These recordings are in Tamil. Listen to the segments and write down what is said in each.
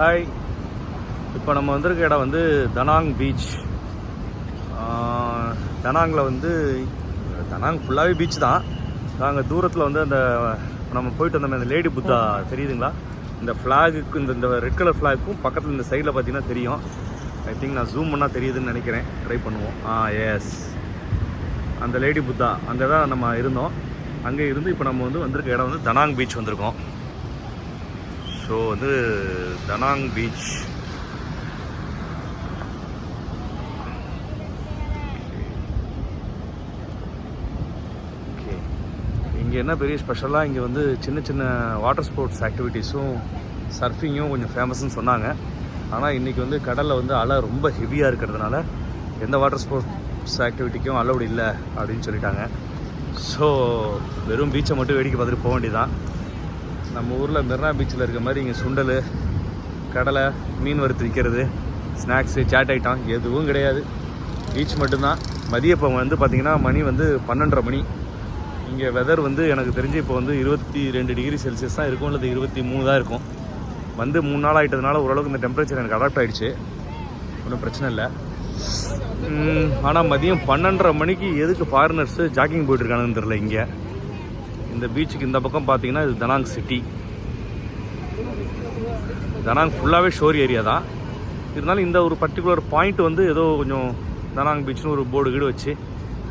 ஹாய். இப்போ நம்ம வந்திருக்க இடம் வந்து தனாங் பீச். தனாங்கில் வந்து தனாங் ஃபுல்லாகவே பீச் தான். நாங்கள் தூரத்தில் வந்து அந்த நம்ம போயிட்டு வந்தோமே அந்த லேடி புத்தா தெரியுதுங்களா? இந்த ஃப்ளாகுக்கு இந்த இந்த ரெட் கலர் ஃப்ளாகுக்கும் பக்கத்தில் இந்த சைடில் பார்த்தீங்கன்னா தெரியும். ஐ திங்க் நான் ஜூம் பண்ணால் தெரியுதுன்னு நினைக்கிறேன். ட்ரை பண்ணுவோம். ஆ எஸ் அந்த லேடி புத்தா அங்கே தான் நம்ம இருந்தோம். அங்கே இருந்து இப்போ நம்ம வந்து வந்திருக்க இடம் வந்து தனாங் பீச் வந்திருக்கோம். ஸோ வந்து தனாங் பீச். ஓகே. இங்கே என்ன பெரிய ஸ்பெஷலாக இங்கே வந்து சின்ன சின்ன வாட்டர் ஸ்போர்ட்ஸ் ஆக்டிவிட்டீஸும் சர்ஃபிங்கும் கொஞ்சம் ஃபேமஸ்ன்னு சொன்னாங்க. ஆனால் இன்றைக்கி வந்து கடலில் வந்து அலை ரொம்ப ஹெவியாக இருக்கிறதுனால எந்த வாட்டர் ஸ்போர்ட்ஸ் ஆக்டிவிட்டிக்கும் அலௌடு இல்லை அப்படின்னு சொல்லிட்டாங்க. ஸோ வெறும் பீச்சை மட்டும் வேடிக்கை பார்த்துட்டு போக வேண்டியதான் நம்ம ஊரில் மெர்னா பீச்சில் இருக்க மாதிரி இங்கே சுண்டல் கடலை மீன் வறுத்து விற்கிறது ஸ்நாக்ஸு சாட் ஐட்டம் எதுவும் கிடையாது. பீச் மட்டும்தான். மதியம் இப்போ வந்து பார்த்திங்கன்னா மணி வந்து பன்னெண்டரை மணி. இங்கே வெதர் வந்து எனக்கு தெரிஞ்சு இப்போ வந்து இருபத்தி ரெண்டு டிகிரி செல்சியஸ் தான் இருக்கும் அல்லது இருபத்தி மூணு தான் இருக்கும். வந்து மூணு நாள் ஆகிட்டதுனால ஓரளவுக்கு இந்த டெம்பரேச்சர் எனக்கு அடாப்ட் ஆகிடுச்சு ஒன்றும் பிரச்சனை இல்லை. ஆனால் மதியம் பன்னெண்டரை மணிக்கு எதுக்கு ஃபாரினர்ஸு ஜாக்கிங் போயிட்டுருக்கானுன்னு தெரில இங்கே. இந்த பீச்சுக்கு இந்த பக்கம் பார்த்தீங்கன்னா இது தனாங் சிட்டி. தனாங் ஃபுல்லாகவே ஷோர் ஏரியா தான். இருந்தாலும் இந்த ஒரு பர்டிகுலர் பாயிண்ட் வந்து ஏதோ கொஞ்சம் தனாங் பீச்னு ஒரு போர்டு கீடு வச்சு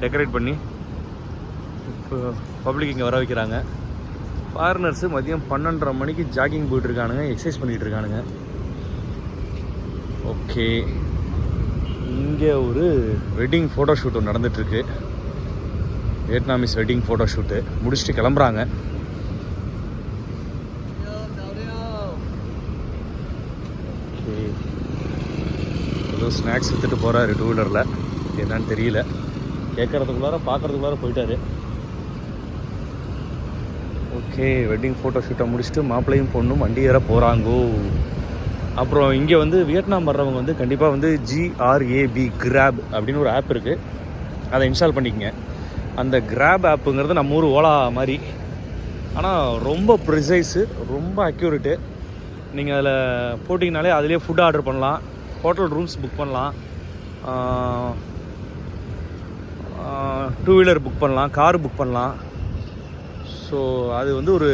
டெக்கரேட் பண்ணி இப்போ பப்ளிக் இங்கே வர வைக்கிறாங்க. ஃபாரினர்ஸு மதியம் பன்னெண்டரை மணிக்கு ஜாகிங் போயிட்டுருக்கானுங்க எக்ஸசைஸ் பண்ணிகிட்டு இருக்கானுங்க. ஓகே இங்கே ஒரு வெட்டிங் ஃபோட்டோ ஷூட் ஒன்று நடந்துகிட்ருக்கு வியட்நாமிஸ் வெட்டிங் ஃபோட்டோ ஷூட்டு முடிச்சுட்டு கிளம்புறாங்க. ஓகே ஏதோ ஸ்நாக்ஸ் எடுத்துகிட்டு போகிறாரு டூ வீலரில் என்னன்னு தெரியல. கேட்குறதுக்குள்ளார பார்க்குறதுக்குள்ளார போயிட்டாரு. ஓகே வெட்டிங் ஃபோட்டோ ஷூட்டை முடிச்சுட்டு மாப்பிள்ளையும் பொண்ணும் வண்டி ஏற போகிறாங்கோ அப்புறம் இங்கே வந்து வியட்நாம் வர்றவங்க வந்து கண்டிப்பாக வந்து ஜிஆர்ஏபி கிராப் அப்படின்னு ஒரு ஆப் இருக்குது அதை இன்ஸ்டால் பண்ணிக்கங்க. அந்த கிராப் ஆப்புங்கிறது நம்ம ஊர் ஓலா மாதிரி. ஆனால் ரொம்ப ப்ரிசைஸு ரொம்ப அக்யூரேட்டு நீங்கள் அதில் போட்டிங்கனாலே அதிலே ஃபுட் ஆர்டர் பண்ணலாம். ஹோட்டல் ரூம்ஸ் புக் பண்ணலாம். டூ வீலர் புக் பண்ணலாம். கார் புக் பண்ணலாம். ஸோ அது வந்து ஒரு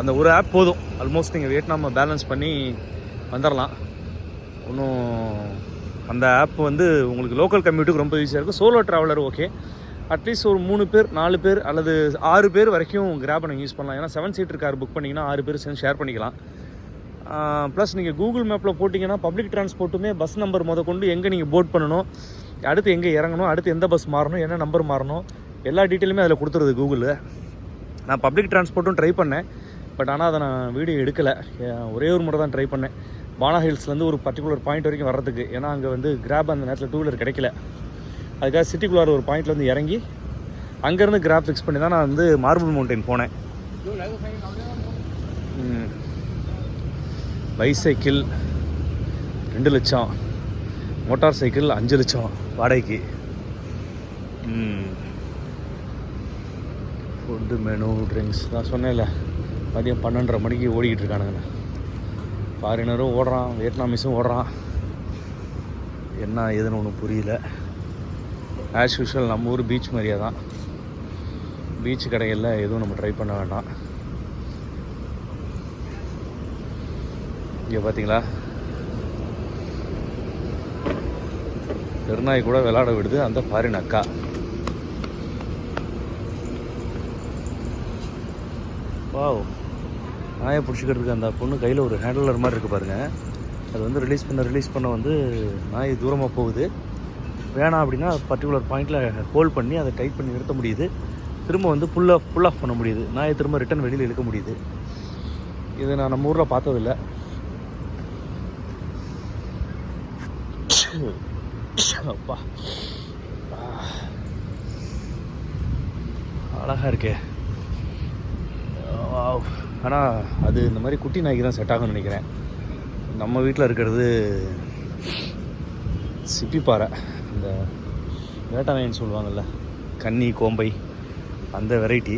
அந்த ஒரு ஆப் போதும். ஆல்மோஸ்ட் நீங்கள் வியட்நாமை பேலன்ஸ் பண்ணி வந்துடலாம் ஒன்றும் அந்த ஆப் வந்து உங்களுக்கு லோக்கல் கம்யூனிட்டிக்கு ரொம்ப ஈஸியாக இருக்கும். சோலோ ட்ராவலர் ஓகே அட்லீஸ்ட் ஒரு மூணு பேர் நாலு பேர் அல்லது ஆறு பேர் வரைக்கும் கிராப் நீங்கள் யூஸ் பண்ணலாம். ஏன்னா செவன் சீட்டர் கார் புக் பண்ணிங்கன்னா ஆறு பேர் சேர்ந்து ஷேர் பண்ணிக்கலாம். ப்ளஸ் நீங்கள் கூகுள் மேப்பில் போட்டிங்கன்னா பப்ளிக் டிரான்ஸ்போர்ட்டுமே பஸ் நம்பர் முத கொண்டு எங்கே நீங்கள் போட் பண்ணணும் அடுத்து எங்கே இறங்கணும் அடுத்து எந்த பஸ் மாறணும் என்ன நம்பர் மாறணும் எல்லா டீட்டெயிலுமே அதில் கொடுத்துருது கூகுளில் நான் பப்ளிக் டிரான்ஸ்போர்ட்டும் ட்ரை பண்ணேன். பட் ஆனால் அதை நான் வீடியோ எடுக்கலை. ஒரே ஒரு முறை தான் ட்ரை பண்ணேன். பானா ஹில்ஸ்லேருந்து ஒரு பர்டிகுலர் பாயிண்ட் வரைக்கும் வர்றதுக்கு. ஏன்னா அங்கே வந்து கிராப் அந்த நேரத்தில் டூ வீலர் கிடைக்கல. அதுக்காக சிட்டிக்குள்ளார ஒரு பாயிண்ட்டில் வந்து இறங்கி அங்கேருந்து கிராப் ஃபிக்ஸ் பண்ணி தான் நான் வந்து மார்பிள் மவுண்டைன் போனேன். பைசைக்கிள் ரெண்டு லட்சம். மோட்டார் சைக்கிள் அஞ்சு லட்சம் வாடகைக்கு. ஃபுட்டு மெனு ட்ரிங்க்ஸ் நான் சொன்னேன்ல. மதியம் பன்னெண்டரை மணிக்கு ஓடிக்கிட்டு இருக்கானுங்க ஃபாரினரும் ஓடுறான் வியட்நாமிஸும் ஓடுறான். என்ன ஏதுன்னு ஒன்றும் புரியல. ஆஸ் யூஷுவல் நம்ம ஊர் பீச் மாதிரியே தான். பீச் கடைகளில் எதுவும் நம்ம ட்ரை பண்ண வேண்டாம். இங்கே பார்த்தீங்களா பெருநாய் கூட விளாட விடுது. அந்த ஃபாரின் அக்கா வாவ் நாயை பிடிச்சிக்கிட்டு இருக்க அந்த பொண்ணு கையில் ஒரு ஹேண்டலர் மாதிரி இருக்குது பாருங்கள் அது வந்து ரிலீஸ் பண்ண ரிலீஸ் பண்ண வந்து நாய் தூரமாக போகுது. வேணாம் அப்படின்னா பர்டிகுலர் பாயிண்ட்டில் ஹோல்ட் பண்ணி அதை டைட் பண்ணி நிறுத்த முடியுது. திரும்ப வந்து ஃபுல்லாக ஃபுல் ஆஃப் பண்ண முடியுது. நாயை திரும்ப ரிட்டன் வெளியில் எடுக்க முடியுது. இது நான் நம்ம ஊரில் பார்த்ததில்ல. அப்பா. அழகாக இருக்கே. ஆனால் அது இந்த மாதிரி குட்டி நாய்க்கு தான் செட் ஆகும்னு நினைக்கிறேன். நம்ம வீட்டில் இருக்கிறது சிப்பிப்பாறை இந்த வேட்டாநாயின்னு சொல்லுவாங்கள்ல கன்னி கோம்பை அந்த வெரைட்டி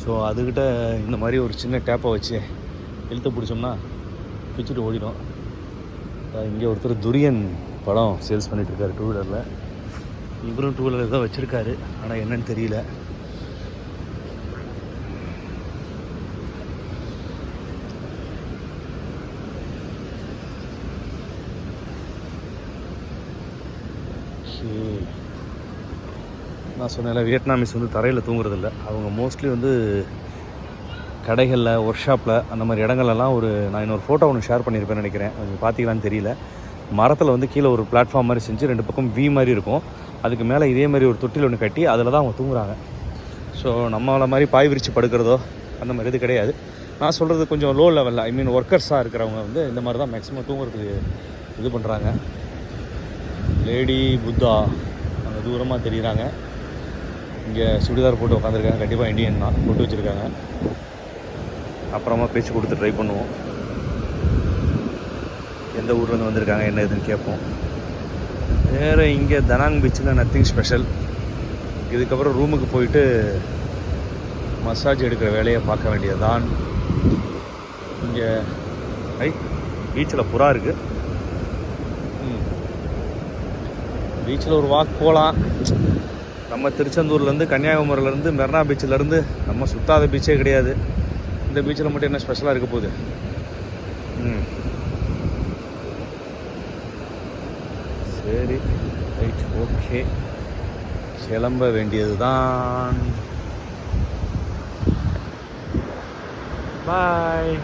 ஸோ அதுக்கிட்ட இந்த மாதிரி ஒரு சின்ன டேப்பை வச்சு இழுத்து பிடிச்சோம்னா பிச்சுட்டு ஓடிடும். இங்கே ஒருத்தர் துரியன் படம் சேல்ஸ் பண்ணிகிட்ருக்காரு டூ வீலரில் இவரும் டூ வீலர் தான் வச்சுருக்காரு. ஆனால் என்னன்னு தெரியல. நான் சொன்னேன்ல வியட்நாமிஸ் வந்து தரையில் தூங்குறதில்ல. அவங்க மோஸ்ட்லி வந்து கடைகளில் ஒர்க் ஷாப்பில் அந்த மாதிரி இடங்கள்லாம் ஒரு நான் இன்னொரு ஃபோட்டோ ஒன்று ஷேர் பண்ணியிருப்பேன்னு நினைக்கிறேன். கொஞ்சம் பார்த்தீங்களான்னு தெரியல. மரத்தில் வந்து கீழே ஒரு பிளாட்ஃபார்ம் மாதிரி செஞ்சு ரெண்டு பக்கம் வி மாதிரி இருக்கும். அதுக்கு மேலே இதே மாதிரி ஒரு தொட்டில் ஒன்று கட்டி அதில் தான் அவங்க தூங்குறாங்க. ஸோ நம்மளை மாதிரி பாய் விரித்து படுக்கிறதோ அந்த மாதிரி இது கிடையாது. நான் சொல்கிறது கொஞ்சம் லோ லெவலில் ஐ மீன் ஒர்க்கர்ஸாக இருக்கிறவங்க வந்து இந்த மாதிரி தான் மேக்ஸிமம் தூங்குறதுக்கு இது பண்ணுறாங்க லேடி புத்தா அங்கே தூரமாக தெரிகிறாங்க இங்கே சுடிதார் போட்டு உட்காந்துருக்காங்க கண்டிப்பாக இண்டியன் தான். போட்டு வச்சுருக்காங்க. அப்புறமா பேச்சு கொடுத்து ட்ரை பண்ணுவோம். எந்த ஊர்லேருந்து வந்திருக்காங்க என்ன ஏதுன்னு கேட்போம். வேறு இங்கே தனாங் பீச்சில் நத்திங் ஸ்பெஷல் இதுக்கப்புறம் ரூமுக்கு போயிட்டு மசாஜ் எடுக்கிற வேலையை பார்க்க வேண்டியதுதான். இங்கே ஐ பீச்சில் புறா இருக்குது பீச்சில் ஒரு வாக் போகலாம். நம்ம திருச்செந்தூர்லேருந்து கன்னியாகுமரியிலேருந்து மெரினா பீச்சிலேருந்து நம்ம சுத்தாத பீச்சே கிடையாது. இந்த பீச்சில் மட்டும் என்ன ஸ்பெஷலாக இருக்க போகுது? ம். சரி. ரைட் ஓகே கிளம்ப வேண்டியது தான் பாய்